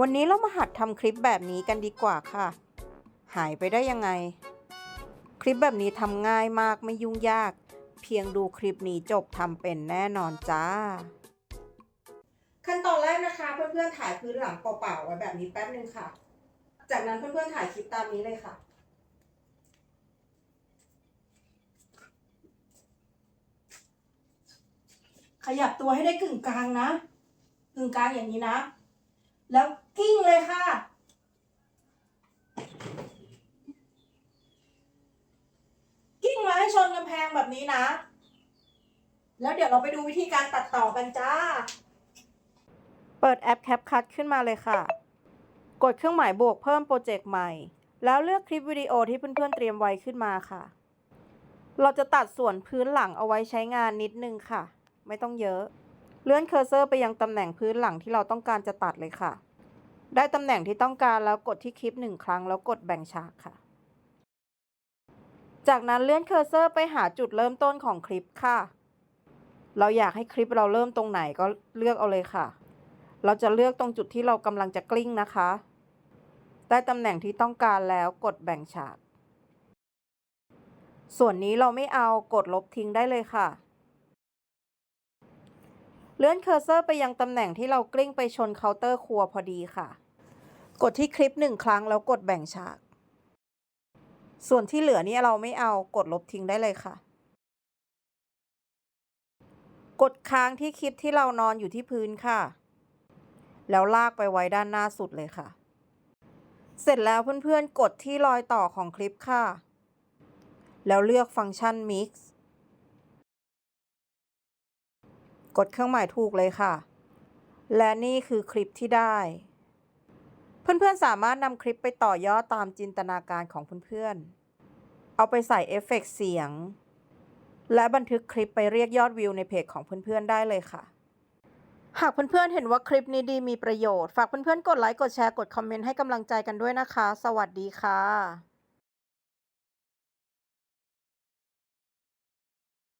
วันนี้เรามาหัดทำคลิปแบบนี้กันดีกว่าค่ะ หายไปได้ยังไง คลิปแบบนี้ทำง่ายมากไม่ยุ่งยาก เพียงดูคลิปนี้จบทำเป็นแน่นอนจ้า ขั้นตอนแรกนะคะ เพื่อนๆถ่ายพื้นหลังเปล่าๆไว้แบบนี้แป๊บนึงค่ะ จากนั้นเพื่อนๆถ่ายคลิปตามนี้เลยค่ะขยับตัวให้ได้กึ่งกลางนะ กึ่งกลางอย่างนี้นะ แล้วกิ้งเลยค่ะ กิ้งมาให้ชนกำแพงแบบนี้นะ แล้วเดี๋ยวเราไปดูวิธีการตัดต่อกันจ้า เปิดแอป CapCut ขึ้นมาเลยค่ะ กดเครื่องหมายบวกเพิ่มโปรเจกต์ใหม่ แล้วเลือกคลิปวิดีโอที่เพื่อนๆเตรียมไว้ขึ้นมาค่ะ เราจะตัดส่วนพื้นหลังเอาไว้ใช้งานนิดนึงค่ะ ไม่ต้องเยอะเลื่อนเคอร์เซอร์ไปยังตำแหน่งพื้นหลังที่เราต้องการจะตัดเลยค่ะ ได้ตำแหน่งที่ต้องการแล้วกดที่คลิปหนึ่งครั้ง แล้วกดแบ่งฉากค่ะ จากนั้นเลื่อนเคอร์เซอร์ไปหาจุดเริ่มต้นของคลิปค่ะ เราอยากให้คลิปเราเริ่มตรงไหนก็เลือกเอาเลยค่ะ เราจะเลือกตรงจุดที่เรากำลังจะกลิ้งนะคะ ได้ตำแหน่งที่ต้องการแล้วกดแบ่งฉาก ส่วนนี้เราไม่เอากดลบทิ้งได้เลยค่ะเลื่อนเคอร์เซอร์ไปยังตำแหน่งที่เรากลิ้งไปชนเคาน์เตอร์ครัวพอดีค่ะ กดที่คลิปหนึ่งครั้งแล้วกดแบ่งฉาก ส่วนที่เหลือนี่เราไม่เอากดลบทิ้งได้เลยค่ะ กดค้างที่คลิปที่เรานอนอยู่ที่พื้นค่ะ แล้วลากไปไว้ด้านหน้าสุดเลยค่ะ เสร็จแล้วเพื่อนๆ กดที่รอยต่อของคลิปค่ะ แล้วเลือกฟังก์ชัน Mix กดเครื่องหมายถูกเลยค่ะ และนี่คือคลิปที่ได้ เพื่อนๆ สามารถนำคลิปไปต่อยอดตามจินตนาการของเพื่อนๆ เอาไปใส่เอฟเฟกต์เสียง และบันทึกคลิปไปเรียกยอดวิวในเพจของเพื่อนๆ ได้เลยค่ะ หากเพื่อนๆ เห็นว่าคลิปนี้ดีมีประโยชน์ ฝากเพื่อนๆ กดไลค์ กดแชร์ กดคอมเมนต์ให้กำลังใจกันด้วยนะคะ สวัสดีค่ะ